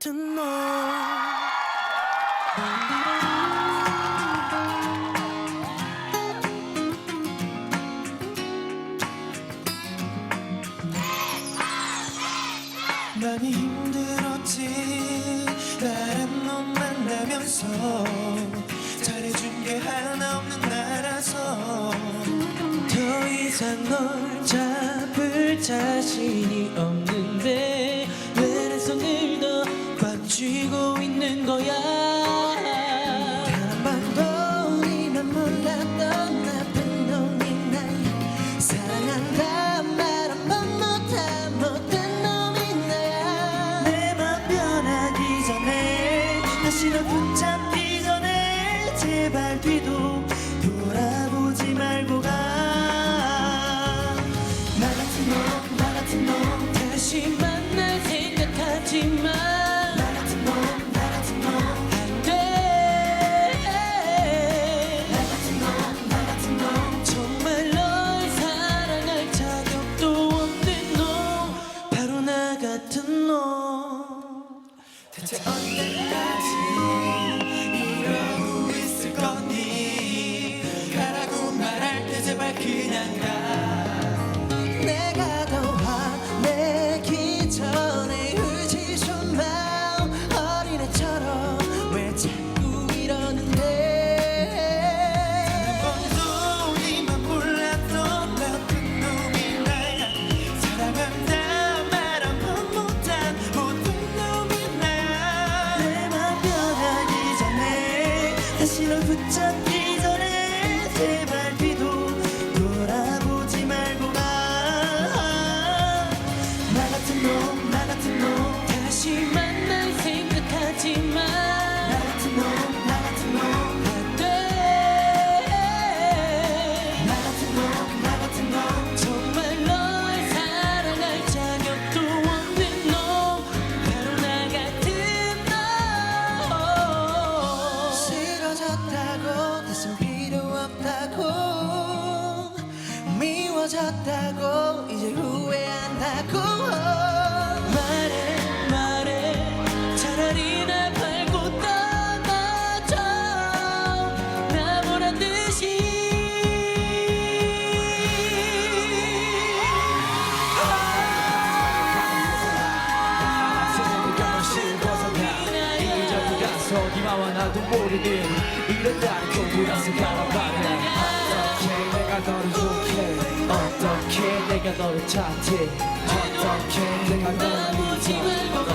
같은 너 많이 힘들었지. 다른 너 만나면서 잘해준 게 하나 없는 나라서 더 이상 널 잡을 자신이 없는데 제발 뒤도 돌아보지 말고 가. 나 같은 놈, 나 같은 놈. 다시 만날 생각하지 마 나 같은 놈, 나 같은 놈. 안돼. 나 같은 놈, 나 같은 놈. 정말 널 사랑할 자격도 없는 놈. 바로 나 같은 놈. 대체 언제까지 다말한번 못한 못된 놈이 나야. 내맘 변하기 전에 다시 널 붙잡기 전에 제발 뒤도 돌아 같 미워졌다고 이제 후회한다고. 말해 말해. 차라리 날 밟고 떠나줘. 나 보란 듯이. 이마와 나도 모르게 이런다는 공부라서 가라봐라 어떻게 내가 너를 너를 찾지? 어떻게 내가 너를 잊어